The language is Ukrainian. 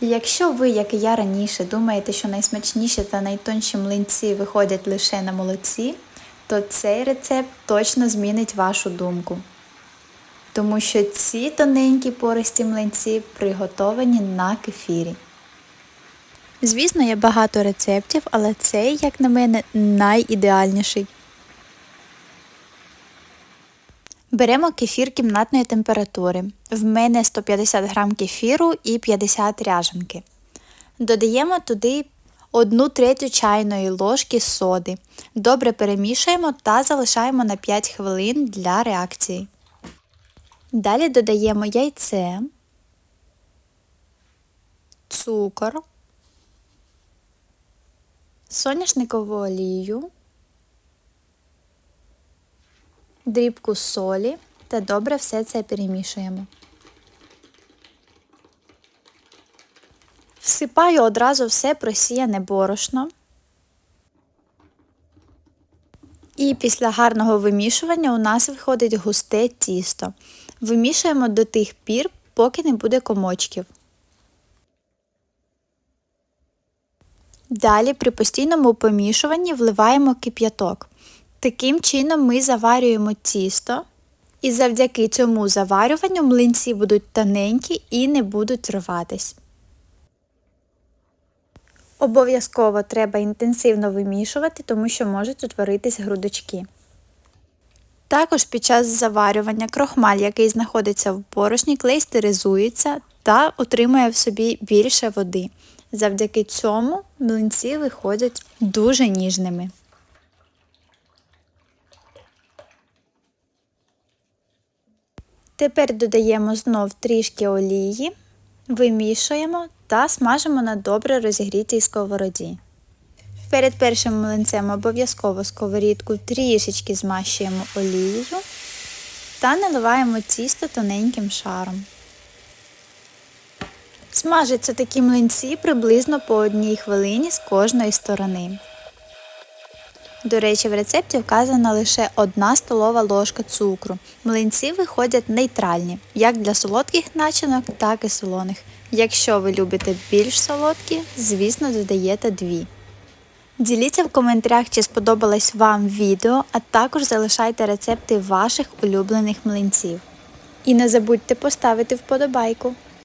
Якщо ви, як і я раніше, думаєте, що найсмачніші та найтонші млинці виходять лише на молоці, то цей рецепт точно змінить вашу думку. Тому що ці тоненькі пористі млинці приготовані на кефірі. Звісно, є багато рецептів, але цей, як на мене, найідеальніший. Беремо кефір кімнатної температури. В мене 150 г кефіру і 50 ряженки. Додаємо туди 1 третю чайної ложки соди. Добре перемішуємо та залишаємо на 5 хвилин для реакції. Далі додаємо яйце, цукор, соняшникову олію, дрібку солі та добре все це перемішуємо. Всипаю одразу все просіяне борошно. І після гарного вимішування у нас виходить густе тісто. Вимішуємо до тих пір, поки не буде комочків. Далі при постійному помішуванні вливаємо кип'яток. Таким чином ми заварюємо тісто, і завдяки цьому заварюванню млинці будуть тоненькі і не будуть рватись. Обов'язково треба інтенсивно вимішувати, тому що можуть утворитись грудочки. Також під час заварювання крохмаль, який знаходиться в борошні, клейстеризується та отримує в собі більше води. Завдяки цьому млинці виходять дуже ніжними. Тепер додаємо знов трішки олії, вимішуємо та смажимо на добре розігрітій сковороді. Перед першим млинцем обов'язково сковорідку трішечки змащуємо олією та наливаємо тісто тоненьким шаром. Смажаться такі млинці приблизно по одній хвилині з кожної сторони. До речі, в рецепті вказана лише 1 столова ложка цукру. Млинці виходять нейтральні, як для солодких начинок, так і солоних. Якщо ви любите більш солодкі, звісно, додаєте 2. Діліться в коментарях, чи сподобалось вам відео, а також залишайте рецепти ваших улюблених млинців. І не забудьте поставити вподобайку.